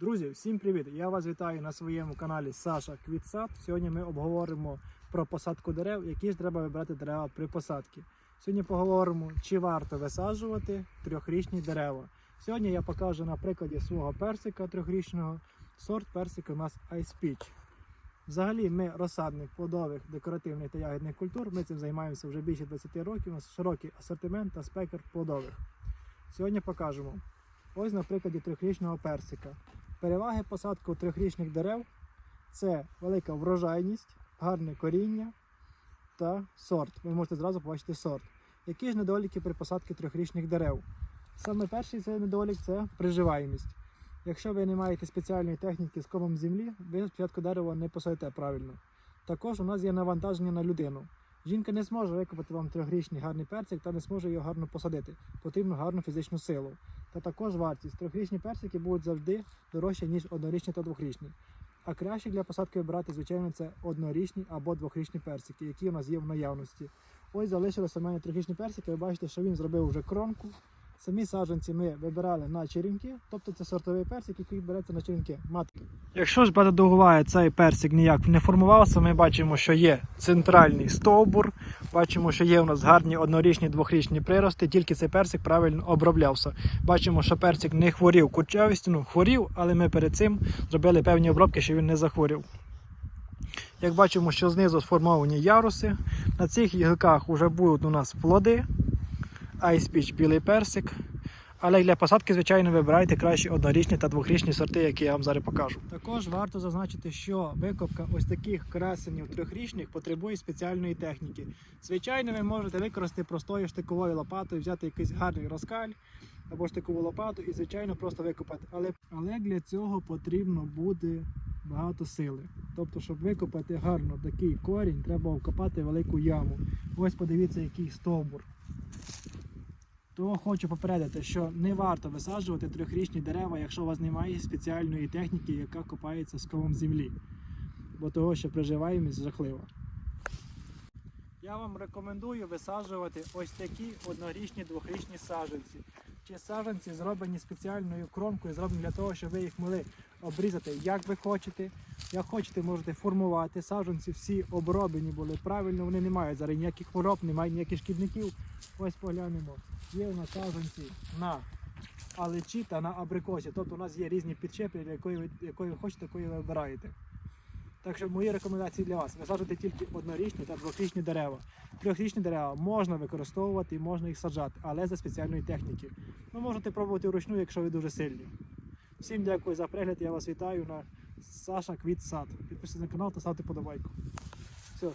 Друзі, всім привіт! Я вас вітаю на своєму каналі Саша Квітсад. Сьогодні ми обговоримо про посадку дерев, які ж треба вибрати дерева при посадці. Сьогодні поговоримо, чи варто висаджувати трьохрічні дерева. Сьогодні я покажу на прикладі свого персика трьохрічного. Сорт персика у нас Ice Peach. Взагалі ми розсадник плодових, декоративних та ягідних культур. Ми цим займаємося вже більше 20 років. У нас широкий асортимент та спектр плодових. Сьогодні покажемо. Ось на прикладі трьохрічного персика. Переваги посадки трьохрічних дерев це велика врожайність, гарне коріння та сорт. Ви можете зразу побачити сорт. Які ж недоліки при посадці трьохрічних дерев? Саме перший цей недолік це приживаємість. Якщо ви не маєте спеціальної техніки з комом землі, ви спочатку дерево не посадите правильно. Також у нас є навантаження на людину. Жінка не зможе викопати вам трьохрічний гарний персик та не зможе його гарно посадити. Потрібно гарну фізичну силу. Та також вартість. Трьохрічні персики будуть завжди дорожчі, ніж однорічні та двохрічні. А краще для посадки вибирати, звичайно, це однорічні або двохрічні персики, які у нас є в наявності. Ось залишилися в мене трьохрічні персики. Ви бачите, що він зробив вже кромку. Самі саджанці ми вибирали на черенки, тобто це сортовий персик, який береться на черенки. Матки. Якщо ж до цей персик ніяк не формувався, ми бачимо, що є центральний стовбур, бачимо, що є у нас гарні однорічні, двохрічні прирости, тільки цей персик правильно оброблявся. Бачимо, що персик не хворів курчавістю, ну хворів, але ми перед цим зробили певні обробки, що він не захворів. Як бачимо, що знизу сформовані яруси, на цих гілках вже будуть у нас плоди. Ice Peach білий персик. Але для посадки, звичайно, вибирайте краще однорічні та двохрічні сорти, які я вам зараз покажу. Також варто зазначити, що викопка ось таких красенів трьохрічних потребує спеціальної техніки. Звичайно, ви можете використати простою штиковою лопатою, взяти якийсь гарний розкаль або штикову лопату і, звичайно, просто викопати. Але, але для цього потрібно буде багато сили. Тобто, щоб викопати гарно такий корінь, треба вкопати велику яму. Ось подивіться, який стовбур. То хочу попередити, що не варто висаджувати трьохрічні дерева, якщо у вас немає спеціальної техніки, яка копається з ковом землі. Бо того, що приживаємість жахлива. Я вам рекомендую висаджувати ось такі однорічні двохрічні саджанці. Ці саджанці зроблені спеціальною кромкою, зроблені для того, щоб ви їх могли обрізати як ви хочете. Як хочете, можете формувати. Саджанці всі оброблені були правильно, вони не мають зараз ніяких хвороб, немає ніяких шкідників. Ось поглянемо. Є у нас саджанці на алечі та на абрикосі. Тобто у нас є різні підчепи, якої ви, якої ви хочете, такої ви вибираєте. Так що мої рекомендації для вас. Висаджуйте тільки однорічні та двохрічні дерева. Трьохрічні дерева можна використовувати і можна їх саджати, але за спеціальної техніки. Ви можете пробувати вручну, якщо ви дуже сильні. Всім дякую за перегляд. Я вас вітаю на Саша Квіт Сад. Підписуйтесь на канал та ставте подобайку. Все.